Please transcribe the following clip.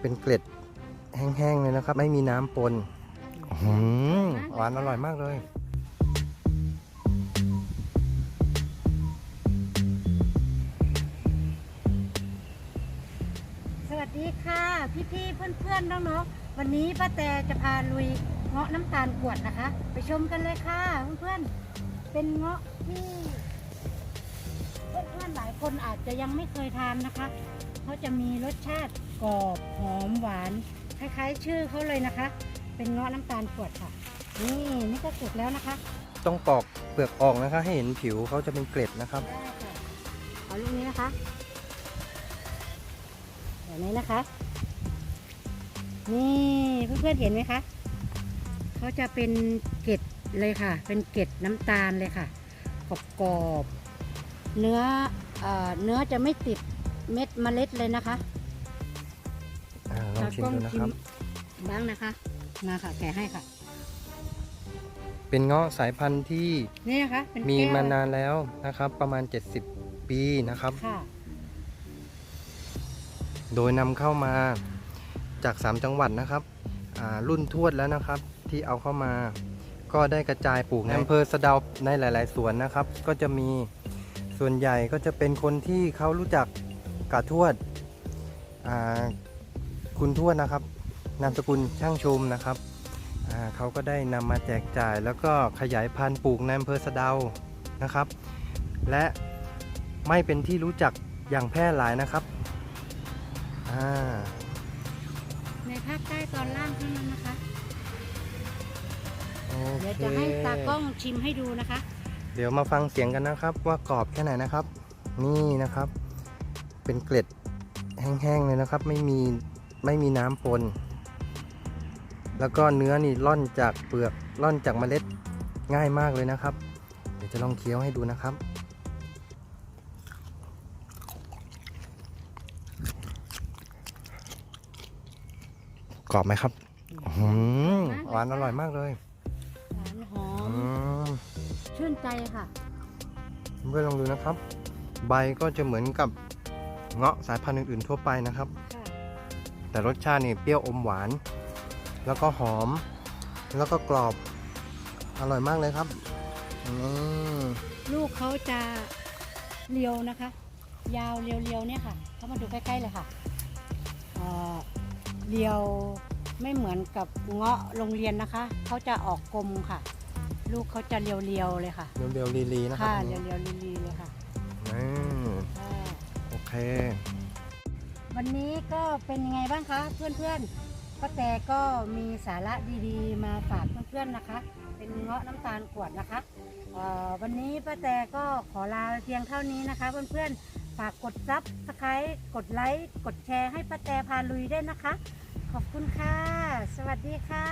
เป็นเกล็ดแห้งๆเลยนะครับ ไม่มีน้ำปนอื้อหือหวานอร่อยมากเลยสวัสดีค่ะพี่ๆเพื่อนๆน้องๆวันนี้ป้าแต่จะพาลุยเงาะน้ำตาลกวดนะคะ ไปชมกันเลยค่ะเพื่อนๆเป็นเงาะที่เพื่อนๆหลายคนอาจจะยังไม่เคยทานนะคะเขาจะมีรสชาติ กรอบหอมหวาน คล้ายๆ ชื่อเขาเลยนะคะ เป็นเงาะน้ำตาลกวดค่ะ นี่นี่ก็สุกแล้วนะคะต้องปอกเปลือกออกนะคะ ให้เห็นผิวเขาจะเป็นเกล็ดนะครับ ได้ค่ะเอาลูกนี้นะคะแบบนี้นะคะ นี่เพื่อนๆเห็นไหมคะเขาจะเป็นเกล็ดเลยค่ะ เป็นเกล็ดน้ำตาลเลยค่ะกรอบๆเนื้อเอ่อเนื้อจะไม่ติดเม็ดเมล็ดเลยนะคะอ่า ลองชิมดูนะครับ บ้างนะคะ มาค่ะแกะให้ค่ะ เป็นเงาะสายพันธุ์ที่นี่นะคะเป็นมีแก้วมานานแล้วนะครับ ประมาณ 70 ปีนะครับ ค่ะ โดยนำเข้ามาจาก 3 จังหวัดนะครับอ่ารุ่นทวดแล้วนะครับที่เอาเข้ามา ก็ได้กระจายปลูกในอำเภอสะเดาในหลาย ๆ สวนนะครับ ก็จะมีส่วนใหญ่ก็จะเป็นคนที่เขารู้จักกาทวดอ่า คุณทวดนะครับ นามสกุลช่างชมนะครับอ่าเขาก็ได้นำมาแจกจ่าย แล้วก็ขยายพันธุ์ปลูกในอำเภอสะเดานะครับ และไม่เป็นที่รู้จักอย่างแพร่หลายนะครับอ่าในภาคใต้ตอนล่างเท่านั้นนะคะโอเดี๋ยวเคจะให้ตากล้องชิมให้ดูนะคะ เดี๋ยวมาฟังเสียงกันนะครับ ว่ากรอบแค่ไหนนะครับ นี่นะครับ เป็นเกล็ดแห้งๆเลยนะครับ ไม่มี ไม่มีน้ำปน แล้วก็เนื้อนี่ร่อนจากเปลือกร่อนจากเมล็ดง่ายมากเลยนะครับ เดี๋ยวจะลองเคี้ยวให้ดูนะครับ กรอบไหมครับอื้อหือหวานอร่อยมากเลย หวานหออืมมชื่นใจค่ะ เพื่อนลองดูนะครับ ใบก็จะเหมือนกับเงาะสายพันธุ์อื่นๆทั่วไปนะครับค่ะ แต่รสชาตินี่เปรี้ยวอมหวาน แล้วก็หอม แล้วก็กรอบ อร่อยมากเลยครับอืมลูกเขาจะเรียวนะคะ ยาวเรียวๆเนี่ยค่ะเข้ามาดูใกล้ๆเลยค่ะเอ่อเรียวไม่เหมือนกับเงาะโรงเรียนนะคะเขาจะออกกลมค่ะ ลูกเขาจะเรียวๆเลยค่ะเรียวๆลีๆนะครับค่ะอันเรีนี้ยวๆลีๆเลยค่ะอืมค่ะโอเค วันนี้ก็เป็นยังไงบ้างคะ เพื่อนๆป้าแต่ก็มีสาระดีๆ มาฝากเพื่อนๆนะคะ เป็นเงาะน้ำตาลกวดนะคะเอ่อวันนี้ป้าแต่ก็ขอลาเพียงเท่านี้นะคะ เพื่อนๆฝากกดซับสไครต์กดไลค์กดแชร์ให้ป้าแต่พาลุยด้วยนะคะ ขอบคุณค่ะ สวัสดีค่ะ